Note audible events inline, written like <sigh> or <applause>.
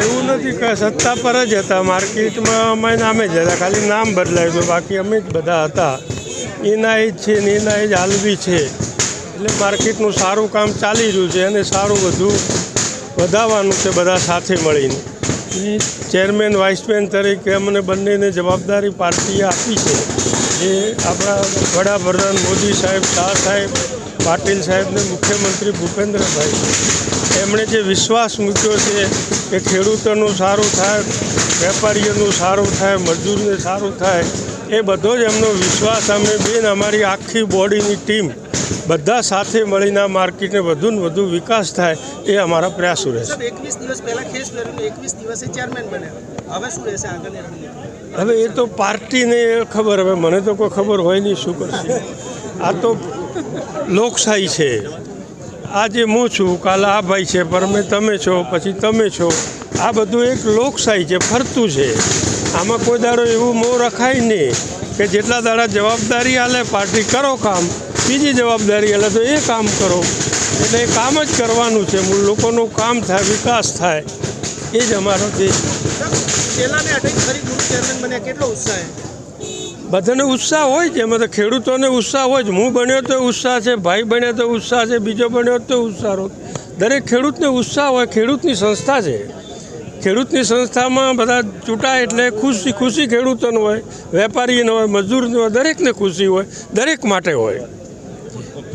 એવું નથી કે સત્તા પર જ હતા. માર્કેટમાં અમે નામે જ હતા. ખાલી નામ બદલાયું હતું બાકી અમે જ બધા હતા. એના એ જ છે ને એના એ જ હાલવી છે. એટલે માર્કેટનું સારું કામ ચાલી રહ્યું છે અને સારું બધું વધારવાનું છે બધા સાથે મળીને. ચેરમેન વાઇસમેન તરીકે અમને બંનેને જવાબદારી પાર્ટીએ આપી છે. એ આપણા વડાપ્રધાન મોદી સાહેબ, શાહ સાહેબ, પાટીલ સાહેબને મુખ્યમંત્રી ભૂપેન્દ્રભાઈ એમણે જે વિશ્વાસ મૂક્યો છે કે ખેડૂતોનું સારું થાય, વેપારીઓનું સારું થાય, મજૂરને સારું થાય, એ બધો જ એમનો વિશ્વાસ અમે બેન અમારી આખી બોડીની ટીમ બધા સાથે મળીને આ માર્કેટને વધુ ને વધુ વિકાસ થાય એ અમારા પ્રયાસો રહેશે. હવે એ તો પાર્ટીને ખબર હવે મને તો કોઈ ખબર હોય નહીં શું કરશે. આ તો લોકશાહી છે. આજે હું છું કાલે આ ભાઈ છે પરમે તમે છો પછી તમે છો. આ બધું એક લોકશાહી છે ફરતું છે. આમાં કોઈ દાડો એવું મોં રખાય નહીં કે જેટલા દાડા જવાબદારી આલે પાર્ટી કરો કામ. બીજી જવાબદારી એટલે તો એ કામ કરો. એટલે એ કામ જ કરવાનું છે. મૂળ લોકોનું કામ થાય વિકાસ થાય. એ જ અમારો દેશ બધાને ઉત્સાહ હોય છે એમાં તો ખેડૂતોને ઉત્સાહ હોય છે હું બન્યો તો ઉત્સાહ છે ભાઈ બન્યો તો ઉત્સાહ છે બીજો બન્યો તો ઉત્સાહ હોય. દરેક ખેડૂતને ઉત્સાહ હોય. ખેડૂતની સંસ્થા છે. ખેડૂતની સંસ્થામાં બધા ચૂંટાય એટલે ખુશી ખુશી ખેડૂતોનો હોય વેપારીનો હોય મજૂરનો હોય દરેકને ખુશી હોય. દરેક માટે હોય. Thank <laughs> you.